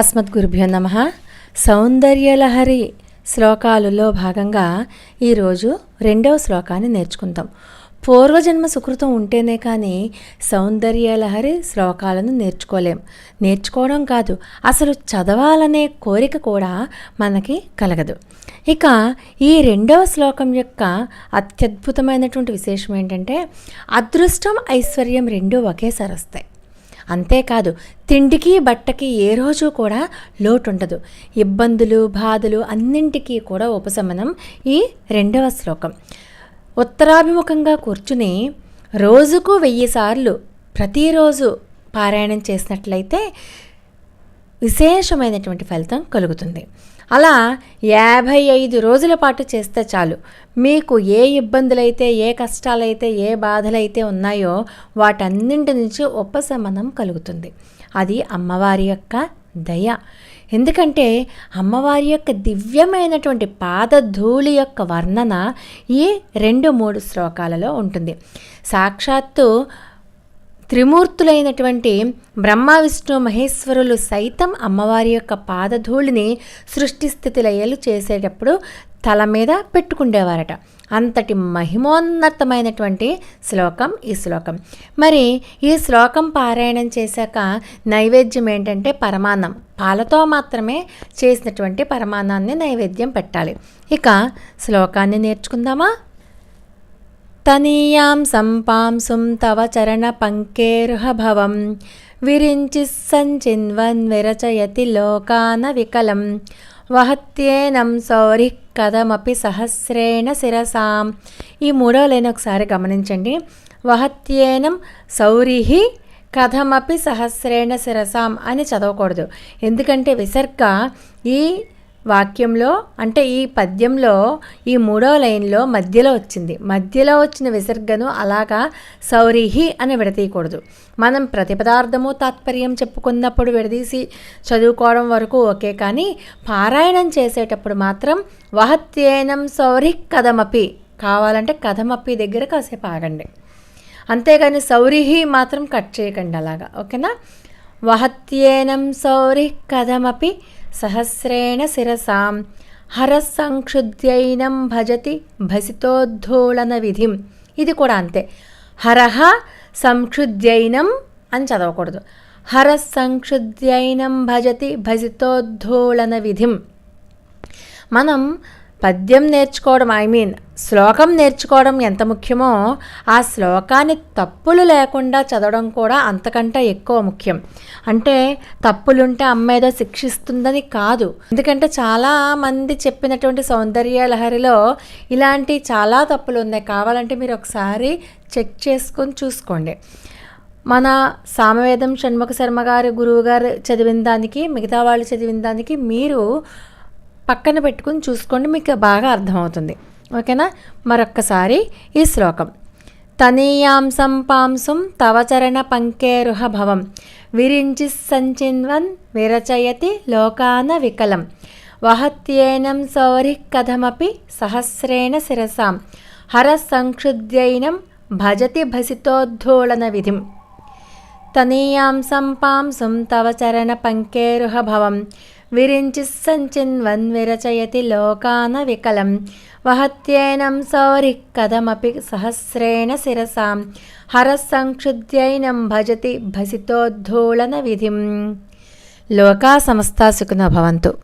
అస్మద్గురుభ్యో నమ. సౌందర్యలహరి శ్లోకాలలో భాగంగా ఈరోజు రెండవ శ్లోకాన్ని నేర్చుకుందాం. పూర్వజన్మ సుకృతం ఉంటేనే కానీ సౌందర్యలహరి శ్లోకాలను నేర్చుకోలేం. నేర్చుకోవడం కాదు అసలు చదవాలనే కోరిక కూడా మనకి కలగదు. ఇక ఈ రెండవ శ్లోకం యొక్క అత్యద్భుతమైనటువంటి విశేషం ఏంటంటే అదృష్టం ఐశ్వర్యం రెండూ ఒకేసారి వస్తాయి. అంతేకాదు తిండికి బట్టకి ఏ రోజు కూడా లోటు ఉండదు ఇబ్బందులు బాధలు అన్నింటికీ కూడా ఉపశమనం ఈ రెండవ శ్లోకం. ఉత్తరాభిముఖంగా కూర్చుని రోజుకు వెయ్యి సార్లు ప్రతిరోజు పారాయణం చేసినట్లయితే విశేషమైనటువంటి ఫలితం కలుగుతుంది. అలా యాభై ఐదు రోజుల పాటు చేస్తే చాలు. మీకు ఏ ఇబ్బందులైతే ఏ కష్టాలైతే ఏ బాధలైతే ఉన్నాయో వాటన్నింటి నుంచి ఉపశమనం కలుగుతుంది. అది అమ్మవారి యొక్క దయ. ఎందుకంటే అమ్మవారి యొక్క దివ్యమైనటువంటి పాదధూళి యొక్క వర్ణన ఈ రెండు మూడు శ్లోకాలలో ఉంటుంది. సాక్షాత్తు త్రిమూర్తులైనటువంటి బ్రహ్మ విష్ణు మహేశ్వరులు సైతం అమ్మవారి యొక్క పాదధూళిని సృష్టి స్థితి లయలు చేసేటప్పుడు తల మీద పెట్టుకుండేవారట. అంతటి మహిమోన్నతమైనటువంటి శ్లోకం ఈ శ్లోకం. మరి ఈ శ్లోకం పారాయణం చేశాక నైవేద్యం ఏంటంటే పరమాన్నం. పాలతో మాత్రమే చేసినటువంటి పరమాన్నాన్ని నైవేద్యం పెట్టాలి. ఇక శ్లోకాన్ని నేర్చుకుందామా? తనీయాం సంపాంసుం తవ చరణ పంకేర్హభవం విరించి సంచిన్వన్ విరచయతి లోకాన వికలం. వహత్యేనం సౌరి కథమపి సహస్రేణ శిరసాం. ఈ మూడో లైన్ ఒకసారి గమనించండి. వహత్యేనం సౌరిహి కథమపి సహస్రేణ శిరసాం అని చదవకూడదు. ఎందుకంటే విసర్గ ఈ వాక్యంలో అంటే ఈ పద్యంలో ఈ మూడో లైన్లో మధ్యలో వచ్చింది. మధ్యలో వచ్చిన విసర్గను అలాగా సౌరిహి అని విడతీయకూడదు. మనం ప్రతిపదార్థము తాత్పర్యం చెప్పుకున్నప్పుడు విడదీసి చదువుకోవడం వరకు ఓకే కానీ పారాయణం చేసేటప్పుడు మాత్రం వహత్యేనం సౌరి కథమపి కావాలంటే కథమప్పి దగ్గర కాసేపు ఆగండి. అంతేగాని సౌరిహి మాత్రం కట్ చేయకండి అలాగా. ఓకేనా? వహత్యేనం సౌరి కథమపి సహస్రేణ శిరసాం. హరసంక్షుద్యైనం భజతి భసితోద్ధోళన విధిం ఇది కూడా అంతే. హరహ సంక్షుద్యైనం అని చదవకూడదు. హర భజతి భసితోద్ధోళన విధిం మనం పద్యం నేర్చుకోవడం ఐ మీన్ శ్లోకం నేర్చుకోవడం ఎంత ముఖ్యమో ఆ శ్లోకాన్ని తప్పులు లేకుండా చదవడం కూడా అంతకంటే ఎక్కువ ముఖ్యం. అంటే తప్పులుంటే అమ్మ ఏదో శిక్షిస్తుందని కాదు. ఎందుకంటే చాలా మంది చెప్పినటువంటి సౌందర్య లహరిలో ఇలాంటి చాలా తప్పులు ఉన్నాయి. కావాలంటే మీరు ఒకసారి చెక్ చేసుకొని చూసుకోండి. మన సామవేదం షణ్ముఖ శర్మ గారి గురువు గారు చదివిన దానికి మిగతా వాళ్ళు చదివిన దానికి మీరు పక్కన పెట్టుకుని చూసుకోండి మీకు బాగా అర్థమవుతుంది. ఓకేనా? మరొక్కసారి ఈ శ్లోకం. తనీయాంసం పాంసం తవచరణ పంకేరుహ భవం. విరించి సంచిన్వన్ విరచయతి లోకాన వికలం. వహత్యేనం సౌరి కథమపి సహస్రేణ శిరసాం. హర సంక్షుద్యైనం భజతి భసితోద్ధూళన విధిం. తనీయాంసం పాంసం తవ చరణ పంకేరుహ భవం. విరించి సంచిన్వన్ విరచయతి లోకాన వికలం. వహత్యేనం సౌరి కథమపి సహస్రేణ శిరసాం. హర సంక్షుద్యైనం భజతి భసితోద్ధోళన విధిం. లోకా సమస్తా సుఖినో భవంతు.